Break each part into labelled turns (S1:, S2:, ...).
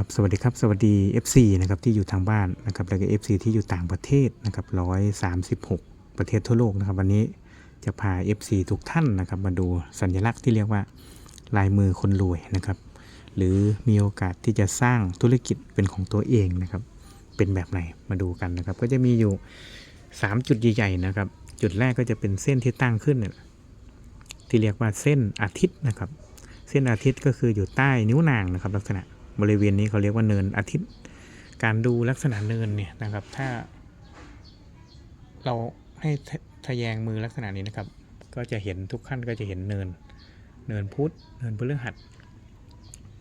S1: ครับสวัสดีครับสวัสดี FC นะครับที่อยู่ทางบ้านนะครับแล้วก็ FC ที่อยู่ต่างประเทศนะครับ136 ประเทศทั่วโลกนะครับ วันนี้จะพา FC ทุกท่านนะครับมาดูสัญลักษณ์ที่เรียกว่าลายมือคนรวยนะครับ หรือมีโอกาสที่จะสร้างธุรกิจเป็นของตัวเองนะครับ เป็นแบบไหนมาดูกันนะครับ ก็จะมีอยู่ 3 จุดใหญ่ๆนะครับ จุดแรกก็จะเป็นเส้นที่ตั้งขึ้น ที่เรียกว่าเส้นอาทิตย์นะครับ เส้นอาทิตย์ก็คืออยู่ใต้นิ้วนางนะครับ ลักษณะ บริเวณนี้เขาเรียกว่าเนินอาทิตย์ การดูลักษณะเนินเนี่ยนะครับ ถ้า เราให้ทะแยงมือลักษณะนี้นะครับ ก็จะเห็นทุกขั้นก็จะเห็นเนิน เนินพุธเนินพฤหัส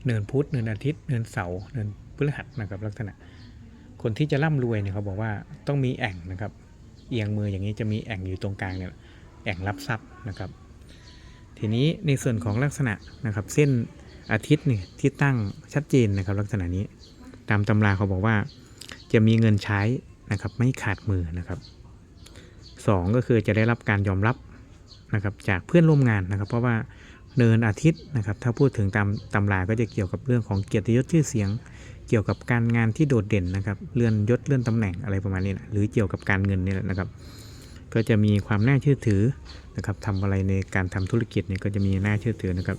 S1: เนินพุธเนินอาทิตย์ เนินเสาร์เนินพฤหัสนะครับ ลักษณะ คนที่จะร่ำรวยเนี่ยเขาบอกว่าต้องมีแอ่งนะครับ เอียงมืออย่างนี้จะมีแอ่งอยู่ตรงกลางเนี่ยแอ่งรับทรัพย์นะครับ ทีนี้ในส่วนของลักษณะนะครับ เส้น อาทิตย์เนี่ยที่ตั้งชัดเจนนะครับ ลักษณะนี้ตามตำราเขาบอกว่า จะมีเงินใช้นะครับ ไม่ขาดมือนะครับสองก็คือจะได้รับการยอมรับนะครับจากเพื่อนร่วมงานนะครับ เพราะว่าเนินอาทิตย์นะครับ ถ้าพูดถึงตามตำราก็จะเกี่ยวกับเรื่องของเกียรติยศชื่อเสียง เกี่ยวกับการงานที่โดดเด่นนะครับเลื่อนยศเลื่อนตำแหน่งอะไรประมาณนี้นะหรือเกี่ยวกับการเงินนี่แหละนะครับ ก็จะมีความน่าเชื่อถือนะครับทำอะไรในการทำธุรกิจเนี่ยก็จะมีน่าเชื่อถือนะครับ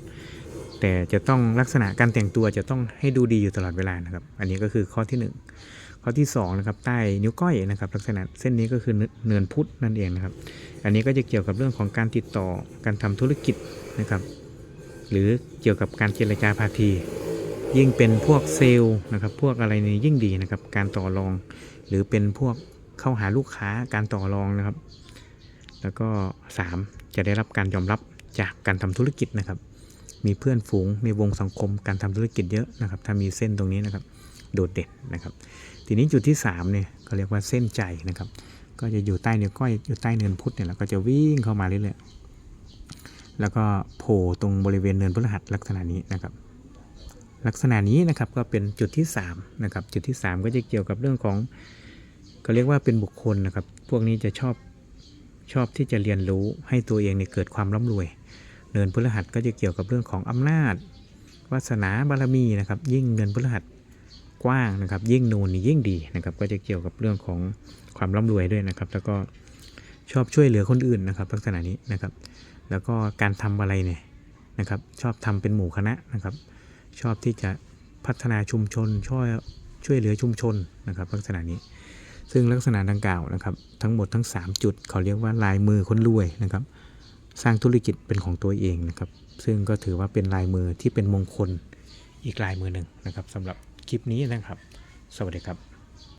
S1: แต่จะต้องลักษณะการแต่งตัวจะต้องให้ดูดีอยู่ตลอดเวลานะครับ อันนี้ก็คือข้อที่หนึ่งข้อที่สองนะครับใต้นิ้วก้อยนะครับลักษณะเส้นนี้ก็คือเนินพุทธนั่นเองนะครับ อันนี้ก็จะเกี่ยวกับเรื่องของการติดต่อการทำธุรกิจนะครับ หรือเกี่ยวกับการเจรจาภาคียิ่งเป็นพวกเซลล์นะครับ พวกอะไรนี่ยิ่งดีนะครับ การต่อรอง หรือเป็นพวกเข้าหาลูกค้าการต่อรองนะครับ แล้วก็ 3 จะได้รับการยอมรับจากการทำธุรกิจนะครับ มีเพื่อนฝูง มีวงสังคมการทำธุรกิจเยอะนะครับถ้ามีเส้นตรงนี้นะครับโดดเด่นนะครับ ทีนี้จุดที่3เนี่ยก็เรียกว่าเส้นใจนะครับ ก็จะอยู่ใต้นิ้วก้อยอยู่ใต้เนินพุทธเนี่ยแล้วก็จะวิ่งเข้ามาเรื่อยๆแล้วก็โผล่ตรงบริเวณเนินพฤหัสลักษณะนี้นะครับ ลักษณะนี้นะครับก็เป็นจุดที่3นะครับจุดที่ 3 ก็จะเกี่ยวกับเรื่องของเขาเรียกว่าเป็นบุคคลนะครับ พวกนี้จะชอบชอบที่จะเรียนรู้ให้ตัวเองเนี่ยเกิดความร่ำรวย เนินพฤหัสก็จะเกี่ยวกับเรื่องของอำนาจวาสนาบารมีนะครับยิ่งเนินพฤหัสกว้างนะครับ ยิ่งนูนนี่ยิ่งดีนะครับ ก็จะเกี่ยวกับเรื่องของความร่ำรวยด้วยนะครับ แล้วก็ชอบช่วยเหลือคนอื่นนะครับ ลักษณะนี้นะครับ แล้วก็การทำอะไรเนี่ยนะครับ ชอบทำเป็นหมู่คณะนะครับ ชอบที่จะพัฒนาชุมชนช่วยช่วยเหลือชุมชนนะครับ ลักษณะนี้ ซึ่งลักษณะดังกล่าวนะครับ ทั้งหมดทั้ง 3 จุดเขาเรียกว่าลายมือคนรวยนะครับ สร้างธุรกิจเป็นของตัวเองนะครับ ซึ่งก็ถือว่าเป็นลายมือที่เป็นมงคลอีกลายมือหนึ่งนะครับสำหรับคลิปนี้นะครับ สวัสดีครับ